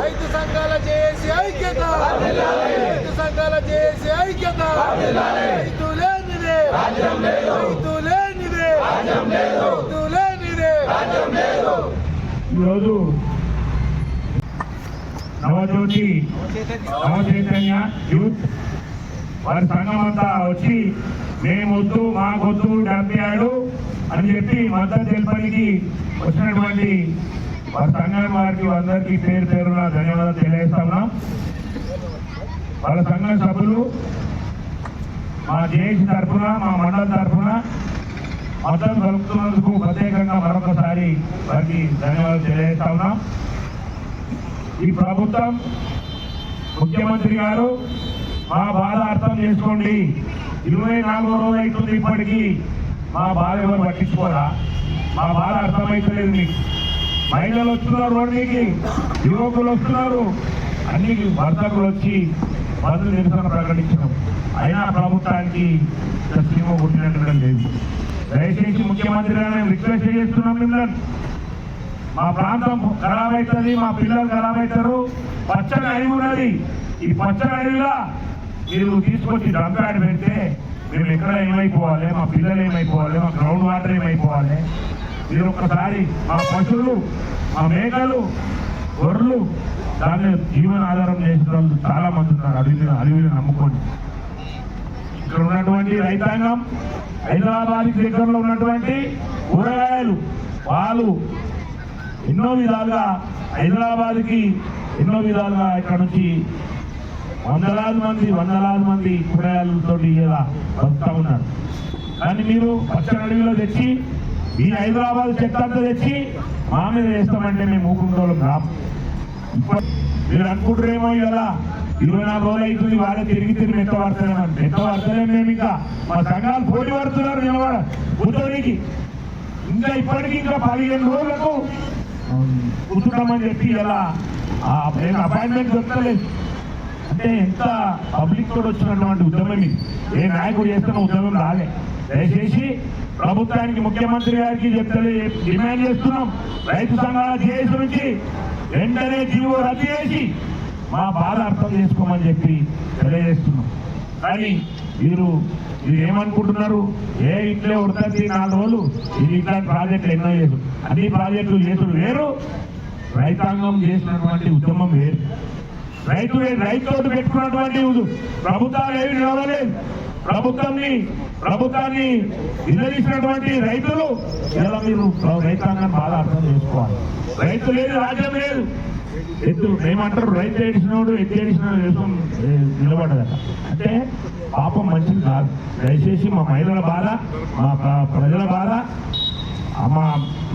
రైతు సంఘాల చేసి ఐక్యత రైతు సంఘాల చేసి ఐక్యత రైతు లేనిదే రైతు లేనిదే రైతు లేనిదే ఈరోజు నవజ్యోతి నవచైతన్య యూత్ వారి సంఘం అంతా వచ్చి మేమొద్దు మాకొద్దు డెబ్బై ఏడు అని చెప్పి మద్దతు తెలపడానికి వచ్చినటువంటి వారి సంఘం వారికి అందరికీ పేరు పేరున ధన్యవాదాలు తెలియజేస్తా ఉన్నాం. వాళ్ళ సంఘం సభ్యులు మా జేఏసీ తరఫున మా మండలం తరఫున మద్దతు కలుపుతున్నందుకు ప్రత్యేకంగా మరొకసారి వారికి ధన్యవాదాలు తెలియజేస్తా ఉన్నాం. ఈ ప్రభుత్వం ముఖ్యమంత్రి గారు మా బాధ అర్థం చేసుకోండి. ఇరవై నాలుగో రోజు అవుతుంది ఇప్పటికీ. మా బాధ ఎవరు పట్టించుకోరా? మా బాధ అర్థమవుతలేదు మీకు. మహిళలు వస్తున్నారు రోడ్డుకి యువకులు వస్తున్నారు. అన్ని వర్తకులు వచ్చి బదులు నిరసన ప్రకటించడం. అయినా ప్రభుత్వానికి సీమ కొట్టినట్టుగా లేదు. దయచేసి ముఖ్యమంత్రి గారు రిక్వెస్ట్ చేస్తున్నాం మిమ్మల్ని. మా ప్రాంతం ఖరాబ్ అవుతుంది మా పిల్లలు ఖరాబ్ అవుతారు పచ్చని అడవి ఉన్నది. ఈ పచ్చని అడవిలా మీరు తీసుకొచ్చి డంప్యాడ్ పెడితే మేము ఎక్కడ ఏమైపోవాలి? మా పిల్లలు ఏమైపోవాలి? మా గ్రౌండ్ వాటర్ ఏమైపోవాలి? మీరు ఒక్కసారి మా పశువులు మా మేకలు గొర్రెలు దాన్ని జీవనాధారం చేసిన వాళ్ళు చాలా మంది ఉన్నారు. అడవి అడవిని నమ్ముకొని ఇక్కడ ఉన్నటువంటి రైతాంగం హైదరాబాద్ దగ్గరలో ఉన్నటువంటి కూరగాయలు పాలు ఎన్నో విధాలుగా హైదరాబాద్కి ఎన్నో విధాలుగా ఇక్కడ నుంచి వందలాది మంది వందలాది మంది కూరగాయలతో ఇలా వస్తూ ఉన్నారు. కానీ మీరు పచ్చడి అడవిలో తెచ్చి ఈ హైదరాబాద్ చెత్త అంతా తెచ్చి మా మీద వేస్తామంటే మేము ఊకుంటోళ్ళం రాం ఇప్పుడు మీరు అనుకుంటారేమో ఇలా ఇరవై నాలుగు రోజులు అవుతుంది వాళ్ళే తిరిగి తిరిగి ఎంత పడతారని ఎంత పడతలేము మేము ఇంకా. మా సంఘాలు పోటీ పడుతున్నారు నిలబడ కూర్చోనికి. ఇంకా ఇప్పటికి ఇంకా పదిహేను రోజులకు కూర్చుంటామని చెప్పి ఇలా ఆ నేను అపాయింట్మెంట్ దొరకలేదు. అంటే ఎంత పబ్లిక్ తోడు వచ్చినటువంటి ఉద్యమం ఇది. ఏ నాయకుడు చేస్తున్న ఉద్యమం రాలే. దయచేసి ప్రభుత్వానికి ముఖ్యమంత్రి గారికి చెప్తలే డిమాండ్ చేస్తున్నాం. రైతు సంఘాల చేసి నుంచి వెంటనే జీవో రద్దు చేసి మా బాధ అర్థం చేసుకోమని చెప్పి తెలియజేస్తున్నాం. కానీ మీరు మీరు ఏమనుకుంటున్నారు? ఏ ఇంట్లో ఉడతీ నాలుగు రోజులు? ఇది ఇట్లాంటి ప్రాజెక్టులు ఎన్నో చేసు అన్ని ప్రాజెక్టులు చేతులు వేరు. రైతాంగం చేసినటువంటి ఉద్యమం వేరు. రైతు రైతు పెట్టుకున్నటువంటి ప్రభుత్వాలు ఏమి నిలవలేదు. ప్రభుత్వాన్ని ప్రభుత్వాన్ని నిలదీసినటువంటి రైతులు ఇలా మీరు రైతాంగాన్ని బాగా అర్థం చేసుకోవాలి. రైతు లేదు రాజ్యం లేదు. ఎత్తు ఏమంటారు? రైతు ఏడిసినోడు ఎత్తు ఏడిసిన దేశం నిలబడదట. అంటే పాపం మంచిది కాదు. దయచేసి మా మహిళల బాధ మా ప్రజల బాధ. మా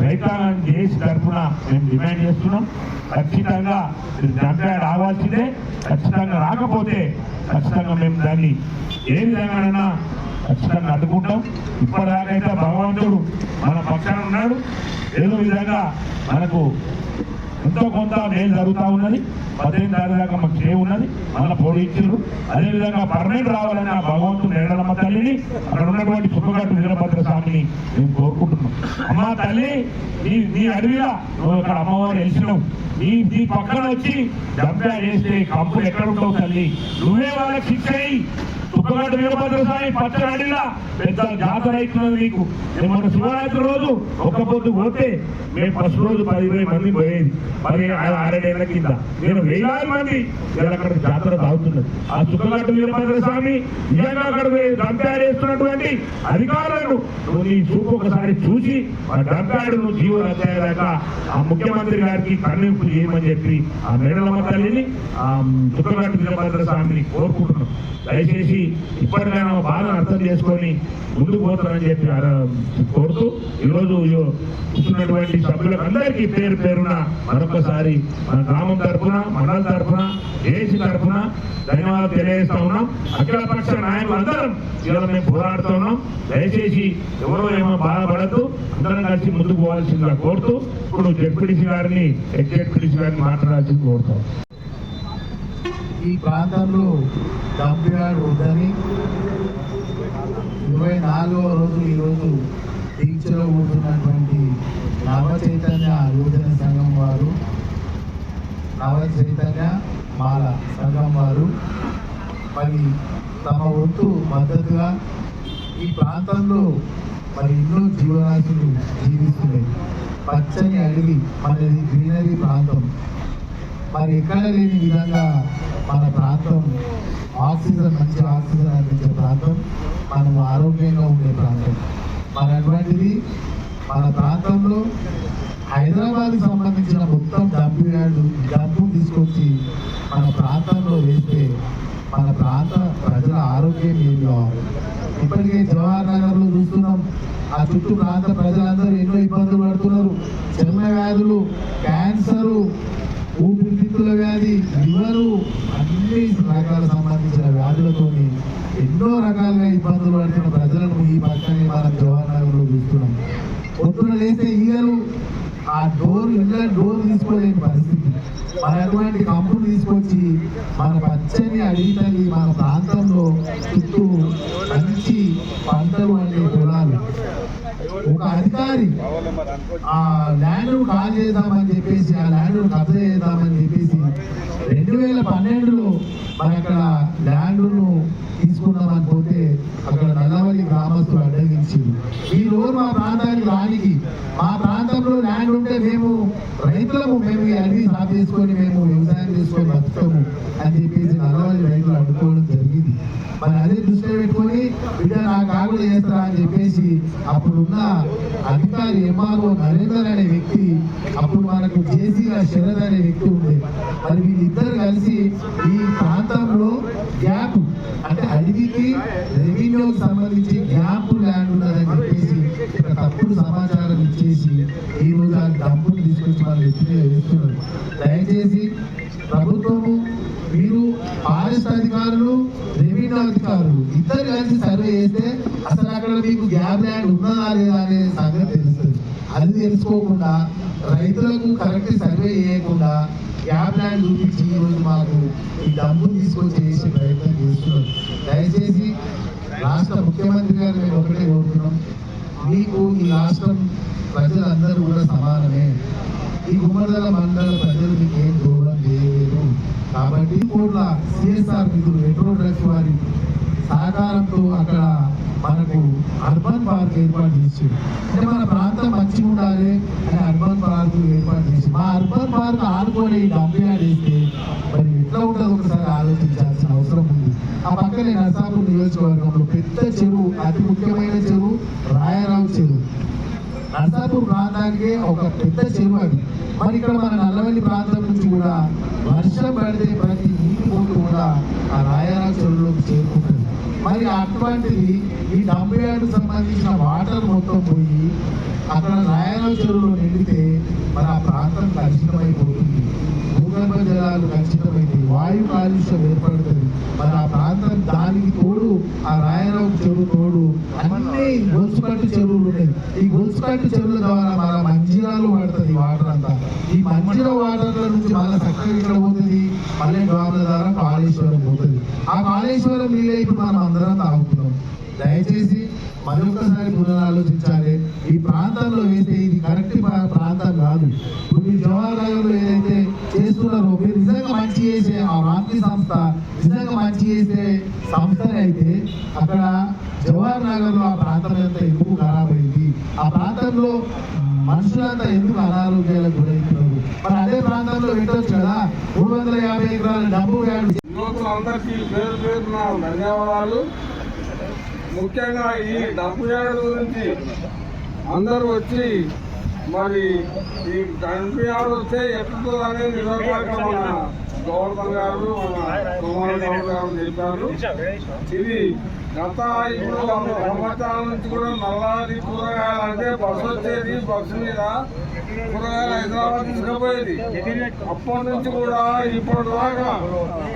రైతాంగం చేసి తరఫున మేము డిమాండ్ చేస్తున్నాం. ఖచ్చితంగా మీరు దాంట్లో రావాల్సిందే. ఖచ్చితంగా రాకపోతే ఖచ్చితంగా మేము దాన్ని ఏ విధంగానైనా ఖచ్చితంగా అడ్డుకుంటాం. ఇప్పటిదాకైతే భగవంతుడు మన పక్కన ఉన్నాడు. ఏదో విధంగా మనకు ఎంతో కొంత మేలు జరుగుతూ ఉన్నది. పద్దెనిమిది తారీఖు దాకా మాకు స్టే ఉన్నది. మన పొడిచ్చారు అదేవిధంగా పర్మనెంట్ రావాలని ఆ భగవంతుని నేడలమ్మ తల్లిని అక్కడ ఉన్నటువంటి సుబ్బగట్టు వీరభద్ర స్వామిని మేము కోరుకుంటున్నాం. అమ్మా తల్లి నీ నీ అడవిగా నువ్వు అక్కడ అమ్మవారు వెలిసినావు. నీ నీ పక్కన వచ్చి డబ్బా వేస్తే కంపు ఎక్కడ ఉంటావు తల్లి? నువ్వే వాళ్ళకి శిక్ష అయ్యి వీరభద్ర స్వామి పచ్చని పెద్ద జాతర అవుతున్నది నీకు. మొన్న శివరాత్రి రోజు ఒక్క పొద్దు పోతే మేము ఫస్ట్ రోజు పది ఇరవై మంది పోయేది. పది ఆరేడేళ్ళ కింద. నేను వేలాది మంది ఇలా అక్కడ జాతర తాగుతున్నది ఆ చుక్కగట్టు వీరభద్ర స్వామి నిజంగా అక్కడ డంప్యాడ్ చేస్తున్నటువంటి అధికారులను నువ్వు నీ చూపు ఒకసారి చూసి ఆ డంప్యాడ్ నువ్వు జీవన రద్దయ్యేదాకా ఆ ముఖ్యమంత్రి గారికి కన్నింపు చేయమని చెప్పి ఆ మేడలమ్మ తల్లిని ఆ చుక్కగట్టు వీరభద్ర స్వామిని కోరుకుంటున్నాం. దయచేసి దయచేసి ఇప్పటికైనా మా అర్థం చేసుకొని ముందుకు పోతారని చెప్పి కోరుతూ ఈరోజు ఈ- కూర్చున్నటువంటి సభ్యులకు అందరికీ పేరు పేరున మరొకసారి మన గ్రామం తరఫున మండలం తరఫున ఏసీ తరఫున ధన్యవాదాలు తెలియజేస్తా ఉన్నాం. అఖిలపక్ష నాయకులు అందరం ఈరోజు మేము పోరాడుతున్నాం దయచేసి ఎవరో ఏమో బాధపడద్దు. అందరం కలిసి ముందుకు పోవాల్సిందిగా కోరుతూ ఇప్పుడు జడ్పీటీసీ గారిని ఎక్స్ జడ్పీటీసీ గారిని మాట్లాడాల్సింది కోరుతాం. ఈ ప్రాంతంలో డంప్ యార్డ్ వద్దని ఇరవై నాలుగవ రోజు ఈరోజు దీక్షలో కూర్చున్నటువంటి నవచైతన్య యువజన సంఘం వారు నవచైతన్య మాల సంఘం వారు మరి తమ వంతు మద్దతుగా ఈ ప్రాంతంలో మరి ఎన్నో జీవరాశులు జీవిస్తున్నాయి. పచ్చని అడవి మనది గ్రీనరీ ప్రాంతం. మరి ఎక్కడ లేని విధంగా మన ప్రాంతం ఆక్సిజన్ మంచి ఆక్సిజన్ అందించే ప్రాంతం మనం ఆరోగ్యంగా ఉండే ప్రాంతం. మరి అటువంటిది మన ప్రాంతంలో హైదరాబాద్కి సంబంధించిన మొత్తం డబ్బు యార్డు డబ్బు తీసుకొచ్చి మన ప్రాంతంలో వేస్తే మన ప్రాంత ప్రజల ఆరోగ్యం ఏం కావాలి ఇప్పటికే జవహర్ నగర్లో చూస్తున్నాం. ఆ చుట్టూ ప్రాంత ప్రజలందరూ ఎన్నో ఇబ్బందులు పడుతున్నారు. చర్మ వ్యాధులు క్యాన్సరు ఊపిరితిత్తుల వ్యాధి లివరు అన్ని రకాల సంబంధించిన వ్యాధులతోని ఎన్నో రకాలుగా ఇబ్బందులు పడుతున్న ప్రజలను ఈ పక్కనే మనం జవహర్ నగర్లో చూస్తున్నాం. పొద్దున లేస్తే ఈగలు ఆ డోర్ ఇళ్ళ డోర్ తీసుకోలేని పరిస్థితి. మన అటువంటి కంపులు తీసుకొచ్చి మన పచ్చని అడిగి మన ప్రాంతంలో చుట్టూ మంచి పంటలు అధికారి ఆ ల్యాండ్ కాల్ చేద్దామని చెప్పేసి ఆ ల్యాండ్ కబ్జా చేద్దామని చెప్పేసి రెండు వేల పన్నెండులో మరి అక్కడ ల్యాండ్ను తీసుకుందామని పోతే అక్కడ నల్లవల్లి గ్రామస్తులు అడ్డగించింది ఈ రోజు మా ప్రాంతానికి రానికి మా ప్రాంతంలో ల్యాండ్ ఉంటే మేము రైతులము మేము ఈ అడవి సాగు చేసుకొని మేము వ్యవసాయం చేసుకొని బతుకుతాము అని చెప్పేసి నల్లవల్లి రైతులు అడ్డుకోవడం జరిగింది మరి అదే దృష్టిలో పెట్టుకొని బిడ్డ నా చేస్తారా అని చెప్పేసి అప్పుడున్న అధికారి ఎంఆర్ఓ నరేందర్ అనే వ్యక్తి అప్పుడు మనకు జేసీగా శరద్ అనే వ్యక్తి ఉండే. మరి వీళ్ళిద్దరు కలిసి ఈ ప్రాంతంలో గ్యాప్ అంటే అడవికి రెవెన్యూకి సంబంధించి గ్యాప్ ల్యాండ్ ఉన్నదని చెప్పేసి ఇక్కడ తప్పుడు సమాచారం ఇచ్చేసి ఈ రోజు ఆ డబ్బులు తీసుకొచ్చి మన వేస్తున్నారు. దయచేసి ప్రభుత్వము మీరు ఫారెస్ట్ అధికారులు రెవెన్యూ అధికారులు ఇద్దరు కలిసి సర్వే చేస్తే అసలు అక్కడ మీకు గ్యాప్ ల్యాండ్ ఉన్నదా లేదా అనే సంగతి తెలుస్తుంది. అది తెలుసుకోకుండా రైతులకు కరెక్ట్ సర్వే చేయకుండా గ్యాప్ ల్యాండ్ చూపించి ఈరోజు మాకు ఈ డబ్బులు తీసుకొచ్చి వేసే ప్రయత్నం చేస్తున్నారు దయచేసి రాష్ట్ర ముఖ్యమంత్రి గారు మేము ఒకటే కోరుతున్నాం. మీకు ఈ రాష్ట్రం ప్రజలందరూ కూడా సమానమే. ఈ గుమ్మడిదల మండల ప్రజలు మీకు ఏం దూరం చేయలేదు కాబట్టి కూడా సిఎస్ఆర్ నిధులు మెట్రో డ్రగ్స్ వారి సహకారంతో అక్కడ మనకు అర్బన్ పార్క్ ఏర్పాటు చేసి అంటే మన ప్రాంతం మంచిగా ఉండాలి అని అర్బన్ పార్క్ ఏర్పాటు చేసి మా అర్బన్ పార్క్ ఆడుకొని డబ్బు వేస్తే మరి ఎట్లా ఉంటుందో ఒకసారి ఆలోచించాల్సిన అవసరం ఉంది. ఆ పక్కనే నర్సాపూర్ నియోజకవర్గంలో పెద్ద చెరువు అతి ముఖ్యమైన చెరువు రాయరావు చెరువు. నర్సాపూర్ ప్రాంతానికి ఒక పెద్ద చెరువు అది. మరి ఇక్కడ మన నల్లవల్లి ప్రాంతం నుంచి కూడా వర్షం పడితే అటువంటిది ఈ డెబ్బై ఏడుకు సంబంధించిన వాటర్ మొత్తం పోయి అక్కడ రాయరావు చెరువులో నిండితే మరి ఆ ప్రాంతం కలుషితమైపోతుంది. భూగర్భ జలాలు కలుషితమైతే వాయు కాలుష్యం ఏర్పడుతుంది. మరి ఆ ప్రాంతం దానికి తోడు ఆ రాయరావు చెరువు తోడు అన్ని గొలుసుకట్టు చెరువులు ఉన్నాయి. ఈ గొలుసుకట్టు చెరువుల ద్వారా మన మంజీరాలు పడుతుంది వాటర్ అంతా. ఈ మంజీర వాటర్ల నుంచి మళ్ళీ చక్కగా ఇక్కడ పోతుంది. మళ్ళీ డ్రామ్ల ద్వారా కాళేశ్వరం పోతుంది. ఆ కాళేశ్వరం నీళ్ళే ఇప్పుడు మనం అందరం తాగుతున్నాం. దయచేసి మరొకసారి పునరాలోచించాలి ఈ ప్రాంతంలో వేస్తే ఇది కరెక్ట్ ప్రాంతం కాదు. ఇప్పుడు మీరు జవహర్ నగర్లో ఏదైతే చేస్తున్నారో మీరు నిజంగా మంచి చేసే ఆ రామ్కి సంస్థ నిజంగా మంచి చేసే సంస్థనైతే అయితే అక్కడ జవహర్ నగర్లో ఆ ప్రాంతం అంతా ఎందుకు ఖరాబ్ అయింది? ఆ ప్రాంతంలో మనుషులంతా ఎందుకు అనారోగ్యాలకు గురవుతున్నారు మరి అదే ప్రాంతంలో పెట్టొచ్చు కదా మూడు వందల యాభై ఎకరాల డబ్బు యువకులందరికీ పేరు పేరున ధన్యవాదాలు. ముఖ్యంగా ఈ డబ్బు ఏడు గురించి అందరూ వచ్చి మరి ఈ డబ్బు ఏడు వస్తే ఎప్పుడు అనేది నియోజకవర్గం మన గారు మన గారు చెప్పారు. ఇది గత ఇప్పుడు సంవత్సరాల నుంచి కూడా నల్లారి కూరగాయలు అంటే బస్సు వచ్చేది బస్సు మీద కూరగాయలు హైదరాబాద్ తీసుకుపోయేది. అప్పటి నుంచి కూడా ఇప్పటి దాకా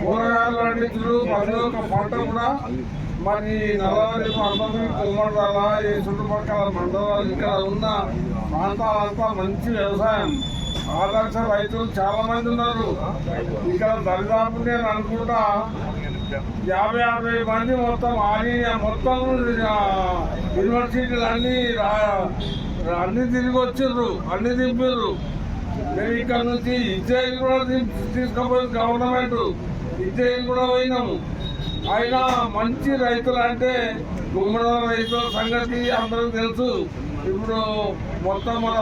కూరగాయలు పండించుడు ప్రతి ఒక్క పంట కూడా మరి నల్లవారి ప్రాంతం కుమ్మడాల ఈ చుట్టుపక్కల మండలాలు ఇక్కడ ఉన్న ప్రాంతాలంతా మంచి వ్యవసాయం. ఆదర్శ రైతులు చాలా మంది ఉన్నారు. ఇక్కడ దరిదాపు నేను అనుకుంటా యాభై అరవై మంది మొత్తం ఆగి మొత్తం యూనివర్సిటీలు అన్ని అన్ని తిరిగి వచ్చిర్రు అన్ని దింపిర్రు. మేము ఇక్కడ నుంచి ఇజ్రాయిల్ కూడా తీ- తీసుకుపోయింది గవర్నమెంట్ ఇజ్రాయిల్ కూడా పోయినాము అయినా మంచి రైతులు అంటే గుమ్మడ రైతుల సంగతి అందరూ తెలుసు. ఇప్పుడు మొత్తం మన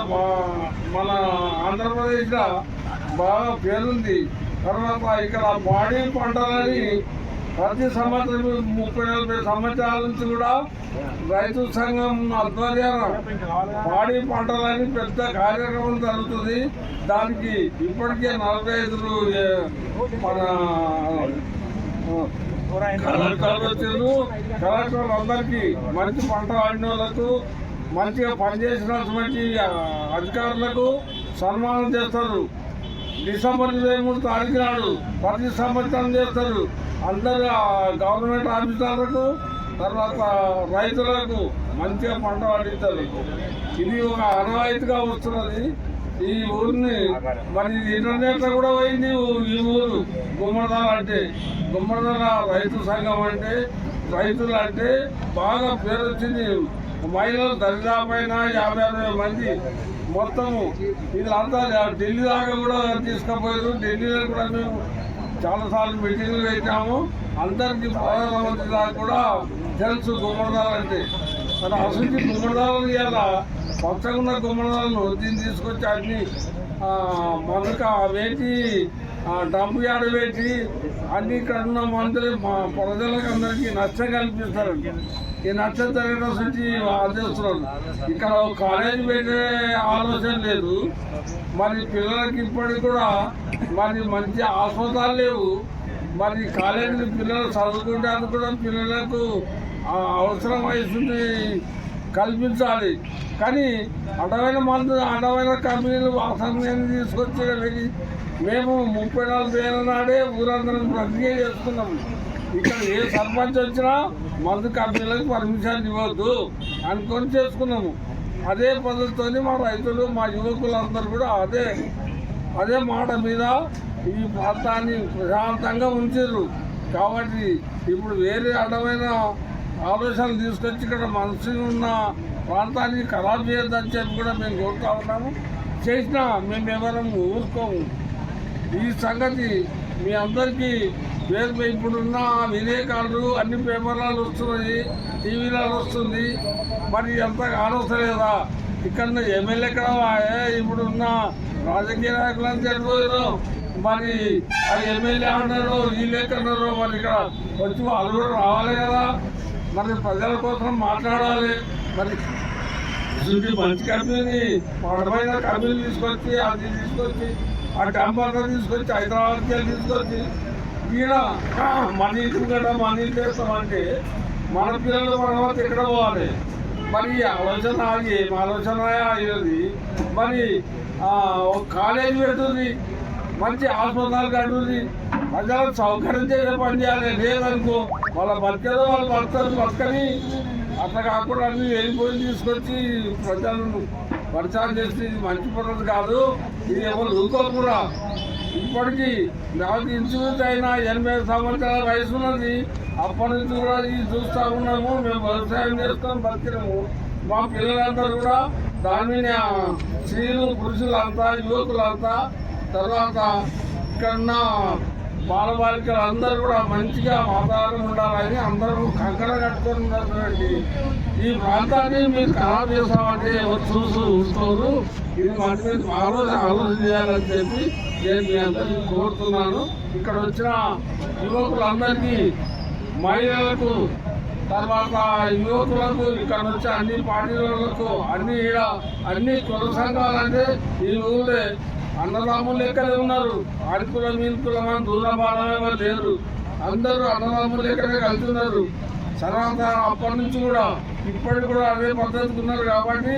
మన ఆంధ్రప్రదేశ్లో బాగా పేరుంది తర్వాత ఇక్కడ బాడీ పంటలని ప్రతి సంవత్సరం ముప్పై నలభై సంవత్సరాల నుంచి కూడా రైతు సంఘం ఆధ్వర్యాన పాడి పంటలని పెద్ద కార్యక్రమం జరుగుతుంది. దానికి ఇప్పటికే నలభై ఐదు మన కలెక్టర్లు కలెక్టర్లు అందరికీ మంచి పంట ఆడిన వాళ్ళకు మంచిగా పనిచేసినటువంటి అధికారులకు సన్మానం చేస్తారు. డిసెంబర్ ఇరవై మూడు తారీఖు నాడు ప్రతి సంవత్సరం చేస్తారు. అందరు గవర్నమెంట్ ఆఫీసర్లకు తర్వాత రైతులకు మంచిగా పంట పండిస్తారు. ఇది ఒక అనవాయితీగా వస్తున్నది. ఈ ఊరిని మరి ఇంటర్నెట్ కూడా పోయింది ఈ ఊరు గుమ్మడదాల అంటే. గుమ్మడదాల రైతు సంఘం అంటే రైతులు అంటే బాగా పేరు వచ్చింది మహిళలు దరిదాపైన యాభై అరవై మంది మొత్తము వీళ్ళంతా ఢిల్లీ దాకా కూడా తీసుకుపోయారు. ఢిల్లీలో కూడా మేము చాలాసార్లు మీటింగ్లు పెట్టాము. అందరికీ ప్రధానమంత్రి దాకా కూడా తెలుసు గుమ్మడిదాలు అంటే. మరి అసలు గుమ్మడిదాలు ఇలా పచ్చగా ఉన్న దీన్ని తీసుకొచ్చి అన్ని మనకు వేటి డబ్బు డంపు పెట్టి అన్ని ఇక్కడ ఉన్న మందులు మా ప్రజలకు అందరికీ నష్టం కల్పిస్తారు ఈ నష్టం యూనివర్సిటీ నుంచి ఇక్కడ కాలేజ్ కాలేజీ పెట్టే ఆలోచన లేదు. మరి పిల్లలకి ఇప్పటికి కూడా మరి మంచి ఆస్పత్రాలు లేవు. మరి కాలేజీ పిల్లలు చదువుకుంటానికి కూడా పిల్లలకు అవసరం వయసుని కల్పించాలి. కానీ అడవైన మందు అడవైన కంపెనీలు వాసన తీసుకొచ్చి మేము ముప్పై నాలుగు వేల నాడే ఊరందరం ప్రక్రియ చేస్తున్నాము ఇక్కడ ఏ సర్పంచ్ వచ్చినా మందు కంపెనీలకు పర్మిషన్ ఇవ్వద్దు అనుకొని చేసుకున్నాము. అదే పద్ధతితోని మా రైతులు మా యువకులందరూ కూడా అదే అదే మాట మీద ఈ ప్రాంతాన్ని ప్రశాంతంగా ఉంచారు. కాబట్టి ఇప్పుడు వేరే అడ్డమైన ఆలోచనలు తీసుకొచ్చి ఇక్కడ మనసు ఉన్న ప్రాంతాన్ని ఖరాబ్ చేయొద్దని చెప్పి కూడా మేము కోరుతా ఉన్నాము. చేసినా మేము ఎవరం ఊరుకోము. ఈ సంగతి మీ అందరికీ పేరు ఇప్పుడున్న విలేకరులు అన్ని పేపర్లలో వస్తున్నాయి టీవీలలో వస్తుంది. మరి ఎంత కానొస్తలేదా ఇక్కడ ఎమ్మెల్యే ఎక్కడ ఇప్పుడున్న రాజకీయ నాయకులను చనిపోయారు మరి అది ఎమ్మెల్యే అన్నారు వీళ్ళు ఎక్కడన్నారు మరి ఇక్కడ వచ్చి వాళ్ళు కూడా రావాలి కదా. మరి ప్రజల కోసం మాట్లాడాలి. మరి ఇది మంచి కంపెనీ పడమైన కంపెనీ తీసుకొచ్చి అది తీసుకొచ్చి ఆ టెంపర్ తీసుకొచ్చి హైదరాబాద్కి తీసుకొచ్చి ఈడ మన ఇంటి కదా మన ఇంటి వేస్తామంటే మన పిల్లలు మన ఎక్కడ పోవాలి? మరి ఈ ఆలోచన ఏం ఆలోచన అయ్యేది మరి ఒక కాలేజీ పెడుతుంది మంచి హాస్పిటల్ కడుతుంది ప్రజలకు సౌకర్యం చేసే పని చేయాలి. లేదనుకో వాళ్ళ బతికేదో వాళ్ళు బతకదు బతకని అట్లా కాకుండా అన్ని వెళ్ళిపోయి తీసుకొచ్చి ప్రజలను పరిచయం చేసి మంచి పద్ధతి కాదు ఇది ఎవరు ఊరుకోకుండా ఇప్పటికీ నాకు ఇన్సూరెన్స్ అయినా ఎనభై సంవత్సరాల వయసు ఉన్నది. అప్పటి నుంచి కూడా ఇది చూస్తూ ఉన్నాము. మేము వ్యవసాయం చేస్తాం బతికినాము. మా పిల్లలందరూ కూడా దాని మీద స్త్రీలు పురుషులంతా యువకులంతా తర్వాత ఇక్కడ బాలబాలికలు అందరూ కూడా మంచిగా వాతావరణం ఉండాలని అందరూ కంకర కట్టుకొని ఉన్నటువంటి ఈ ప్రాంతాన్ని మీరు ఖరాబ్ చేస్తామంటే ఎవరు చూసు ఉంటారు. ఇది మంచి మీద ఆలోచన ఆలోచన చేయాలని చెప్పి నేను మీ అందరికీ కోరుతున్నాను. ఇక్కడ వచ్చిన యువకులందరికీ మహిళలకు తర్వాత యువకులకు ఇక్కడ వచ్చే అన్ని పార్టీలకు అన్ని అన్ని కుల సంఘాలంటే ఈ ఊళ్ళే అన్నదాములు లెక్కనే ఉన్నారు. ఆడికులం మీనుకులం అని దూరబాడమే లేరు. అందరూ అన్నదాములు లెక్కనే కలిసి ఉన్నారు. తర్వాత అప్పటి నుంచి కూడా ఇప్పటికి కూడా అదే పద్ధతి ఉన్నారు కాబట్టి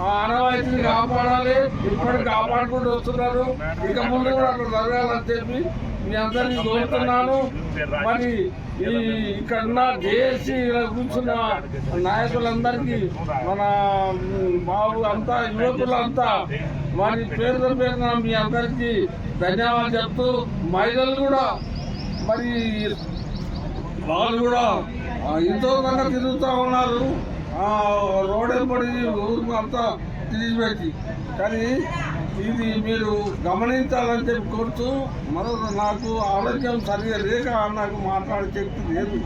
ఆ ఆనవాయితీని కాపాడాలి. ఇప్పటికి కాపాడుకుంటూ వస్తున్నారు. ఇక ముందు కూడా అక్కడ జరగాలని చెప్పి మీ అందరినీ కోరుతున్నాను. మరి ఈ ఇక్కడ జేఏసీ కూర్చున్న నాయకులందరికీ మన బాబు అంతా యువకులంతా మరి పేరు పేరున మీ అందరికీ ధన్యవాదాలు చెప్తూ మహిళలు కూడా మరి వాళ్ళు కూడా ఎంతో కన్నా తిరుగుతూ ఉన్నారు. రోడ్ ఎంబడి ఊరు అంతా తిరిగిపెట్టి కానీ ఇది మీరు గమనించాలని చెప్పి కోరుతూ మరో నాకు ఆరోగ్యం సరిగా లేక నాకు మాట్లాడే శక్తి లేదు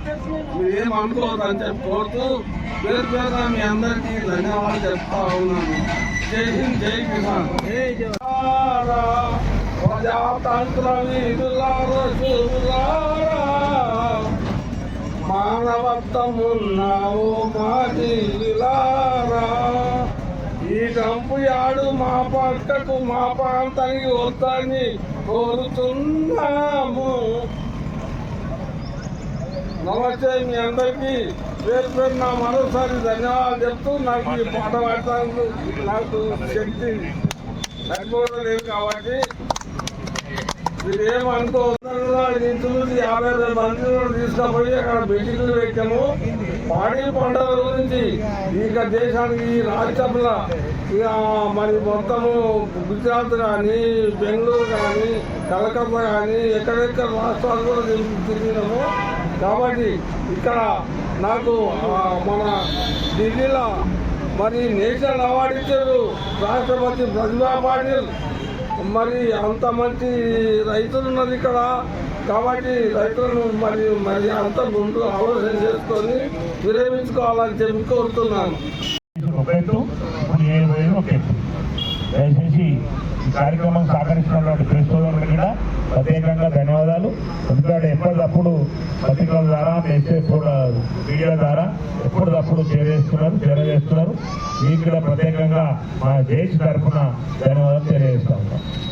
మీరు ఏం అనుకోవద్దని చెప్పి కోరుతూ పేరు పేరున మీ అందరికీ ధన్యవాదాలు చెప్తా ఉన్నాను. జై హింద్ జై కిసాన్. ప్రజాతంత్ర మానవత్వమున్నావు ఈ గంపు యాడు మా పక్కకు మా ప్రాంతానికి వద్దని కోరుతున్నాము. నమస్తే మీ అందరికీ. పేరు పేరు నా మరోసారి ధన్యవాదాలు చెప్తూ నాకు ఈ పాట పాడటానికి నాకు శక్తి సరిపోవడం లేదు కాబట్టి మీరు ఏమనుకోవద్దు ఇంటి యాభై వేల మంది తీసుకుపోయి అక్కడ బిల్డింగ్లు పెట్టాము. పాడి పండుగ గురించి ఇక దేశానికి ఈ రాష్ట్రంలో ఇక మరి మొత్తము గుజరాత్ కానీ బెంగళూరు కానీ కలకత్తా కానీ ఎక్కడెక్కడ రాష్ట్రాలు కూడా తిరిగినాము. కాబట్టి ఇక్కడ నాకు మన ఢిల్లీలో మరి నేషనల్ అవార్డు ఇచ్చారు రాష్ట్రపతి ప్రతిభా పాటిల్. మరి అంత మంచి రైతులు ఉన్నది ఇక్కడ. కాబట్టి రైతులను మరి మరి అంత ముందు ఆలోచన చేసుకొని విరమించుకోవాలని చెప్పి కోరుతున్నాను. దయచేసి ఈ కార్యక్రమం సహకరిస్తున్నటువంటి ప్రెస్ సోదరులకు కూడా ప్రత్యేకంగా ధన్యవాదాలు. ఎందుకంటే ఎప్పటికప్పుడు పత్రికల ద్వారా మెసేజ్ కూడా మీడియా ద్వారా ఎప్పటికప్పుడు చేరేస్తున్నారు చేరవేస్తున్నారు మీకు కూడా ప్రత్యేకంగా మా జేసీ తరఫున ధన్యవాదాలు తెలియజేస్తా